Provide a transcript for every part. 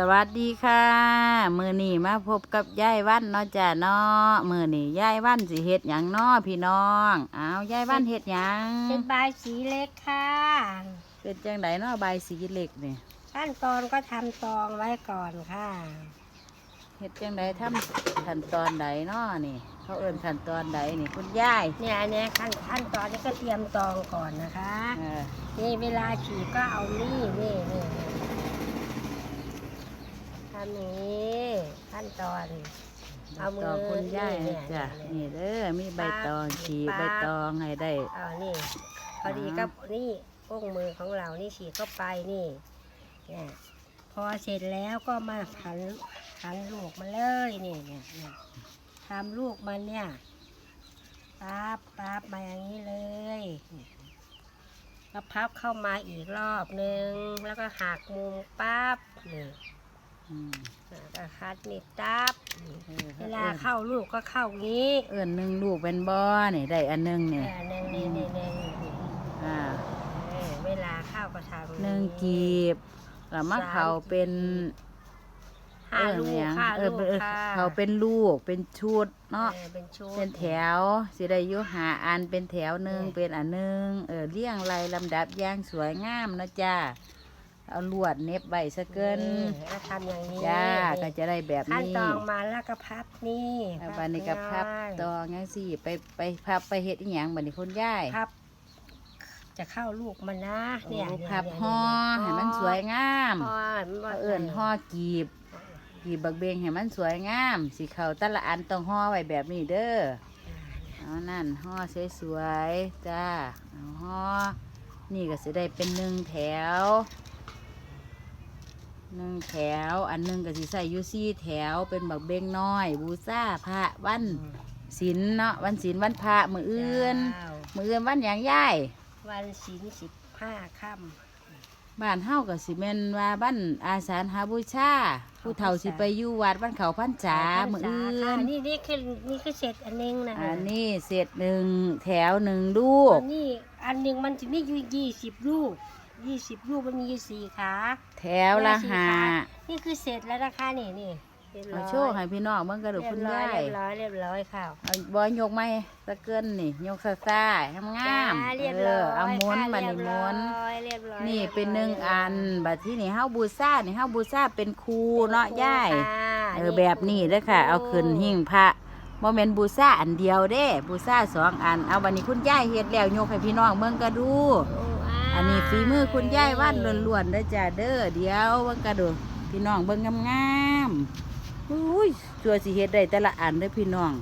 สวัสดีค่ะ มือนี่มาพบกับยายวันเนาะจ้ะเนาะมือนี่ยายวันสิเฮ็ดหยังเนาะพี่น้องอ้าวยายวันเฮ็ดหยังเป็นใบายสีเล็กค่ะเป็นจังไดเนาะใบายสีเหล็กนี่ขั้นตอนก็ทำตองไว้ก่อนค่ะเฮ็ดจังไดทำขั้นตอนใดเนาะนี่ เขาเอิ้นขั้นตอนใดนี่คุณยายเนี่ยอันเนี้ยขั้นขั้นตอนนี้ก็เตรียมตองก่อนนะคะเออนี่เวลาฉีดก็เอานี่นี่นี่ นี่ทำอย่างนี้ขั้นตอน เอามือต่อคุณยายนี่นะเนี่ยจ้ะเนี่ยนี่เด้อมีใบตองปั๊บฉีกปั๊ใบบตองให้ได้ เอานี่พอดีก็นี่ก้งมือของเรานี่ฉีดเข้าไปนี่เนี่ยพอเสร็จแล้วก็มาขันขันลูกมาเลยนี่เนี่ยเนี่ยทำลูกมันเนี่ยปั๊บปั๊บมาอย่างนี้เลยก็พับเข้ามาอีกรอบนึง แล้วก็หักมุมปั๊บนี่อืม แล้วก็คัดนี่ตับนี่เออเวลาเข้าลูกก็เข้างี้เอิ้นหนึ่งลูกเป็นบ่นี่ได้อันหนึงเอนี่อหนึ่งนี่นี่หนึ่งนี่อ่าเออเวลาเข้าก็ทำหนึ่งกีบแล้วมะเขาเป็นห้าลูกเอิ้นหยังห้าเอลูอกเป็นเออค่ะเขาเป็นลูกเป็นชุดเนาะ ออเป็นชุด เป็นแถวสิได้อยู่หาอันเป็นแถวหนึ่งเนี่ยเป็นอันหนึ่งเออเรียงรายลำดับอย่างสวยงามนะจ้า เอาลวดเน็บใบสะเกินแล้วทำอย่างนี้จ้านี่ก็จะได้แบบขั้นนี้ตอนมาแล้วก็พับนี่เอาบันนี้กับพับง่ายตองงั้นสิไปไปพับไปเฮ็ดอีหยังบันนี้คุณย่ายพับ จะเข้าลูกมันนะเนี่ยโอ้เนี่ยพับเนี่ยห่อให้มันสวยงามห่อมันบ่เขาเอื่นห่อกีบ กีบบักเบงให้มันสวยงามสิเขาแต่ละอันต้องห่อไว้แบบนี้เด้อเอานั่นห่อสวยๆจ้าเอาห่อนี่ก็สิได้เป็นหนึ่งแถว หนึ่งแถว อันหนึงก็สิใส่อยูซี่แถวเป็นบักเบงน้อย บูซาพระวันศีลเนาะวันศีลวันพระมืออื่นเจ้ามืออื่นวันหยังย่าย วันศีลสิบห้าค่บ้านเฮาก็สิแม่นว่าบ้านอาสาฬหาบูชาผู้เฒ่าสิไปอยู่วัดบ้านเขาพันำษามืออื่ค่ะนนี่นี่คือนี่คือเสร็จอันนึงนะอันนี้เสร็จหนึ่งแถวหนึ่งลูก อันนี้อันหนึ่งมันจะมีอยู่ยี่สิบลูก ยี่สิบลูกมันมีอยู่สี่ขาแถวละหานี่คือเสร็จแล้วนะคะนี่นี่เรียบร้เอาอยโชว์ให้พี่น้องเบิ่งกระดูกเรียคุบณร้อยยายเรียบร้อยเรียบร้อยค่ะเอาบอยยกไม้ตะเกินนี่ยกซาซาทำงามจ้าเรียบเอร้ออยเอาม้วนค่ะบัดนี้ม้วนเรียบร้อยเรียบร้อยนี่เป็นหนึ่งรียบร้ยอันบัดที่นี่เฮาบูซานี่เฮาบูซาเป็นครูเนาะยายค่ะเออแบบนี้เด้อค่ะ เอาขึ้นหิ้งพระบ่แม่นบูซาอันเดียวเด้บูซาสองอันเอาบัดนี้คุณยายเฮ็ดแล้วยกให้พี่น้องเบิ่งก็ดูโอ้าอันนี้ฝีมือคุณยายว่านล้วนๆเด้อจ้าเด้อเดี๋ยวเบิ่งกระดูพี่น้องเบิ่งงามๆอุ้ยชัวสิเฮ็ดได้แต่ละอันเด้อพี่น้อง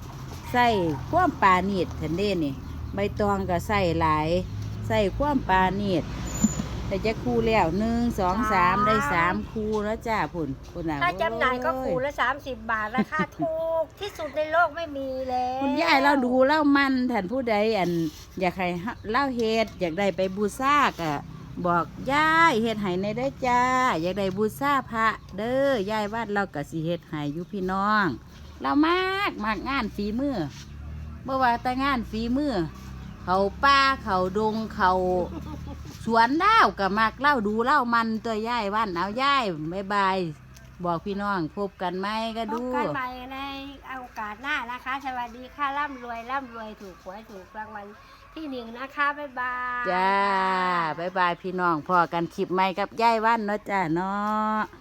ใส่ความปานีดทันเด้นี่ ใบตองก็ใส่หลาย ใส่ความปานีดแต่จะคู่แล้วหนึ่งสองสามได้สามคู่แล้วจ้าพุ่นพุ่นน่ะถ้าจำหน่ายก็โอ้ขู่ละสามสิบบาทราคาถูกที่สุดในโลกไม่มีแล้วคุณยายเราดูเล่ามันท่านผู้ใดอัน อยากให้เล่าเฮ็ดอยากได้ไปบูซากะบอกยายเฮ็ดให้ในได้จ้า อยากได้บูชาพระเด้อยายวัดเราก็สิเฮ็ดให้อยู่พี่น้อง เรามากมากงานฝีมือเมื่อว่าแต่งานฝีมือเขาป่าเขาดงเขาสวนเล่าวกับมากเล่าดูเล่ามันตัวยายวันเอายายบายบาย บอกพี่น้องพบกันไหมก็พดู นะคะ สวัสดีค่ะร่ำรวยร่ำรวยถูกหวยถูกรางวัลที่หนึ่งนะคะบ๊ายบายจ้าบ๊ายบายพี่น้องพอกันคลิปใหม่กับยายวันเนาะจ้าเนาะ